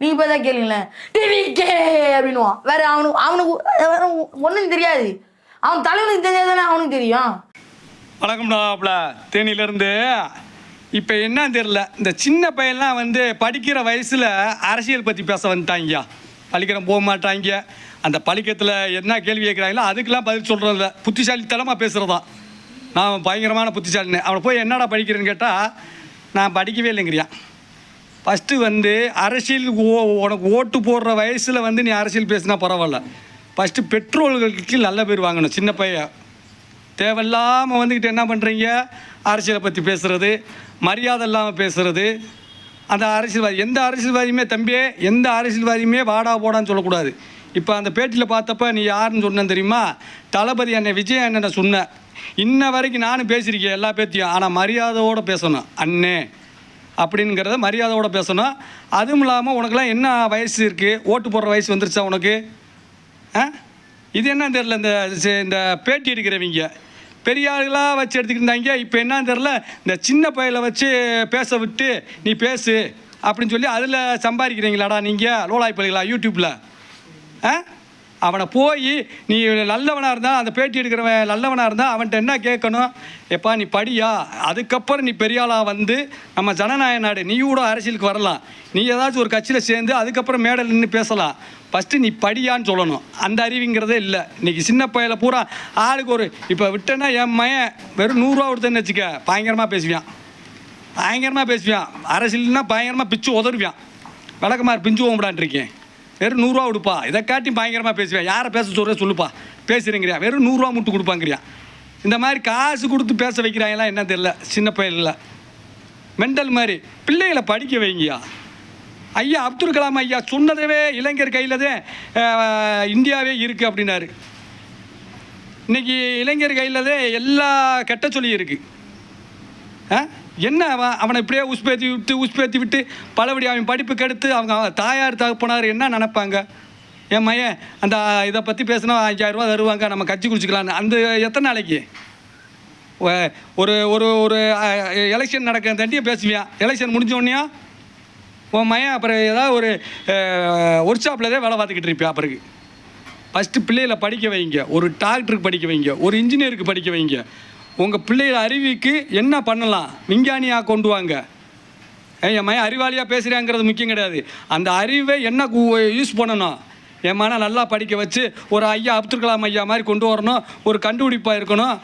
நீ இப்போ தான் கேளுங்களேன். டிவி கே வேற அவனுக்கு அவனுக்கு வேற ஒன்றும் தெரியாது. அவன் தலைவனுக்கு தெரியாதானே அவனுக்கு தெரியும். வணக்கம்டாப்ல தேனியிலேருந்து இப்போ என்னன்னு தெரில இந்த சின்ன பையன்லாம் வந்து படிக்கிற வயசில் அரசியல் பற்றி பேச வந்துட்டாங்கய்யா பள்ளிக்கூடம் போக மாட்டாங்க. அந்த பள்ளிக்கத்தில் என்ன கேள்வி கேட்குறாங்களோ அதுக்கெல்லாம் பதில் சொல்கிறதில்ல புத்திசாலித்தனமாக பேசுகிறதா நான் பயங்கரமான புத்திசாலின்னு. அவனை போய் என்னடா படிக்கிறேன்னு கேட்டால் நான் படிக்கவே இல்லைங்கிறியான். ஃபஸ்ட்டு வந்து அரசியல் ஓ உனக்கு ஓட்டு போடுற வயசில் வந்து நீ அரசியல் பேசினா பரவாயில்ல. ஃபஸ்ட்டு பெட்ரோல்களுக்கு நல்ல பேர் வாங்கணும் சின்ன பையன். தேவையில்லாமல் வந்துக்கிட்டு என்ன பண்ணுறீங்க அரசியலை பற்றி பேசுகிறது மரியாதை இல்லாமல் பேசுகிறது அந்த அரசியல்வாதி எந்த அரசியல்வாதியுமே தம்பியே எந்த அரசியல்வாதியுமே வாடா போடான்னு சொல்லக்கூடாது. இப்போ அந்த பேட்டியில் பார்த்தப்ப நீ யாருன்னு சொன்னேன் தெரியுமா? தளபதி அண்ணன் விஜய் அண்ணனை சொன்னேன். இன்ன வரைக்கும் நானும் பேசியிருக்கேன் எல்லா பேத்தியும். ஆனால் மரியாதையோடு பேசணும். அண்ணே அப்படிங்கிறத மரியாதையோடு பேசணும். அதுவும் இல்லாமல் உனக்குலாம் என்ன வயசு இருக்குது ஓட்டு போடுற வயசு வந்துருச்சா உனக்கு? ஆ? இது என்ன தெரில இந்த இந்த பேட்டி எடுக்கிறவங்க. பெரிய ஆளுகளாக வச்சு எடுத்துக்கிட்டு இருந்தாங்க. இப்போ என்னன்னு தெரில இந்த சின்ன பையலை வச்சு பேச விட்டு நீ பேசு அப்படின்னு சொல்லி அதில் சம்பாதிக்கிறீங்களாடா நீங்கள் லோலாய் பள்ளிகளா யூடியூப்பில் ஆ? அவனை போய் நீ நல்லவனாக இருந்தால் அந்த பேட்டி எடுக்கிறவன் நல்லவனாக இருந்தால் அவன்கிட்ட என்ன கேட்கணும்? எப்பா நீ படியா? அதுக்கப்புறம் நீ பெரியாளாக வந்து நம்ம ஜனநாயக நாடு நீ கூட அரசியலுக்கு வரலாம். நீ ஏதாச்சும் ஒரு கட்சியில் சேர்ந்து அதுக்கப்புறம் மேடல் நின்று பேசலாம். ஃபஸ்ட்டு நீ படியான்னு சொல்லணும். அந்த அறிவுங்கிறதே இல்லை. இன்னைக்கு சின்ன பையல பூரா ஆளுக்கு ஒரு இப்போ விட்டேன்னா என் மயன் வெறும் நூறுரூவா கொடுத்தேன்னு வச்சுக்க பயங்கரமாக பேசுவான். பயங்கரமாக பேசுவான். அரசியல்னா பயங்கரமாக பிச்சு உதறுவான். விளக்கமாறு பிஞ்சு போகக்கூடான் வெறும் நூறுரூவா கொடுப்பா. இதை காட்டி பயங்கரமாக பேசுவேன் யாரை பேச சொல்கிற சொல்லுப்பா. பேசுகிறேங்கிறியா வெறும் நூறுரூவா முட்டு கொடுப்பாங்கிறியா. இந்த மாதிரி காசு கொடுத்து பேச வைக்கிறாங்களாம் என்ன தெரியல. சின்ன பையனில் மெண்டல் மாதிரி. பிள்ளைகளை படிக்க வைங்கய்யா. ஐயா அப்துல் கலாம் ஐயா சொன்னதவே இளைஞர் கையில் தான் இந்தியாவே இருக்குது அப்படின்னாரு. இன்றைக்கி இளைஞர் கையில் தான் எல்லா கெட்ட சொல்லி இருக்குது ஆ என்ன அவன்? அவனை இப்படியே உஸ்பேத்தி விட்டு உஸ்பேத்தி விட்டு பலபடி அவன் படிப்பு கெடுத்து அவங்க அவன் தாயார் தகப்பனார் என்ன நினைப்பாங்க? என் மையன் அந்த இதை பற்றி பேசினா அஞ்சாயிரரூவா தருவாங்க நம்ம கட்சி குடிச்சிக்கலான்னு அந்த எத்தனை நாளைக்கு? ஒரு ஒரு ஒரு எலெக்ஷன் நடக்கிற தண்டியே பேசுவியான் எலெக்ஷன் முடிஞ்சோடனே உன் மையன் அப்புறம் ஏதாவது ஒரு ஒர்க் ஷாப்பில் தான் வேலை பார்த்துக்கிட்டு இருப்பியா பிறகு? ஃபஸ்ட்டு பிள்ளைகளை படிக்க வைங்க. ஒரு டாக்டருக்கு படிக்க வைங்க. ஒரு இன்ஜினியருக்கு படிக்க வைங்க. உங்கள் பிள்ளைகளை அறிவிக்கு என்ன பண்ணலாம்? விஞ்ஞானியாக கொண்டு வாங்க. ஏன் என் மையம் அறிவாளியாக பேசுகிறாங்கிறது முக்கியம் கிடையாது. அந்த அறிவை என்ன யூஸ் பண்ணணும்? என் மன நல்லா படிக்க வச்சு ஒரு ஐயா அப்துல் கலாம் ஐயா மாதிரி கொண்டு வரணும். ஒரு கண்டுபிடிப்பாக இருக்கணும்.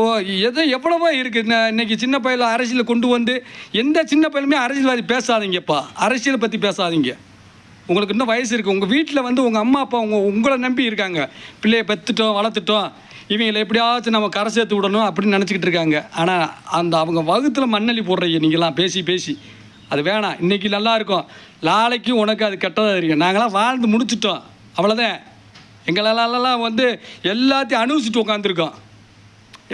ஓ எதோ எவ்வளவோ இருக்குது இன்னைக்கு சின்ன பையல அரசியல் கொண்டு வந்து எந்த சின்ன பையலுமே அரசியல்வாதி பேசாதீங்கப்பா. அரசியலை பற்றி பேசாதீங்க. உங்களுக்கு இன்னும் வயசு இருக்குது உங்கள் வீட்டில் வந்து உங்கள் அம்மா அப்பா உங்க உங்களை நம்பி இருக்காங்க. பிள்ளையை பெற்றுட்டோம் வளர்த்துட்டோம். இவங்களை எப்படியாச்சும் நம்ம கரை சேர்த்து விடணும் அப்படின்னு நினச்சிக்கிட்டு இருக்காங்க. ஆனால் அந்த அவங்க வகுத்தில் மண்ணலி போடுறீங்க. நீங்களாம் பேசி பேசி. அது வேணாம். இன்றைக்கி நல்லா இருக்கும். நாளைக்கு உனக்கு அது கெட்டதாக தெரியும். நாங்களாம் வாழ்ந்து முடிச்சிட்டோம். அவ்வளோதான் எங்களாலலாம் வந்து எல்லாத்தையும் அனுபவிச்சுட்டு உட்காந்துருக்கோம்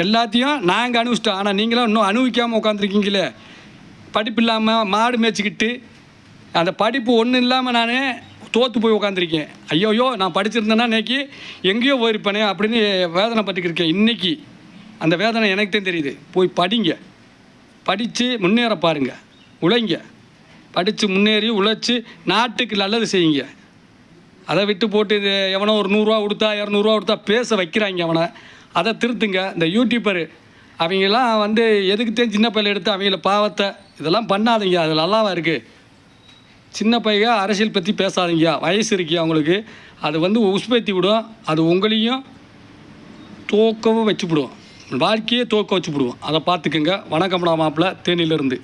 எல்லாத்தையும் நாங்கள் அனுபவிச்சிட்டோம். ஆனால் நீங்களாம் இன்னும் அனுபவிக்காமல் உட்காந்துருக்கீங்களே படிப்பு இல்லாமல் மாடு மேய்ச்சிக்கிட்டு அந்த படிப்பு ஒன்றும் இல்லாமல் நான் தோற்று போய் உட்காந்துருக்கேன் ஐயோயோ நான் படிச்சிருந்தேன்னா இன்னைக்கு எங்கேயோ போயிருப்பேனே அப்படின்னு வேதனை பட்டுக்கிருக்கேன் இன்றைக்கி அந்த வேதனை எனக்கு தான் தெரியுது. போய் படிங்க. படித்து முன்னேற பாருங்க. உழைங்க. படித்து முன்னேறி உழைச்சி நாட்டுக்கு நல்லது செய்யுங்க. அதை விட்டு போட்டு இது எவனோ ஒரு நூறுரூவா கொடுத்தா இரநூறுவா கொடுத்தா பேச வைக்கிறாங்க அவனை. அதை திருத்துங்க. இந்த யூடியூப்பரு அவங்கெல்லாம் வந்து எதுக்குத்தான் சின்ன பையில எடுத்து அவங்கள பாவத்தை இதெல்லாம் பண்ணாதீங்க. அது நல்லாவா இருக்குது சின்ன பையக அரசியல் பற்றி பேசாதீங்க வயசு இருக்கியா அவங்களுக்கு. அது வந்து உஸ்பேத்தி விடும் அது உங்களையும் தோக்கவும் வச்சுப்பிடுவோம் வாழ்க்கையே தோக்க வச்சு விடுவோம் அதை பார்த்துக்குங்க. வணக்கம்டா மாப்பிள்ள. தேனியிலேருந்து.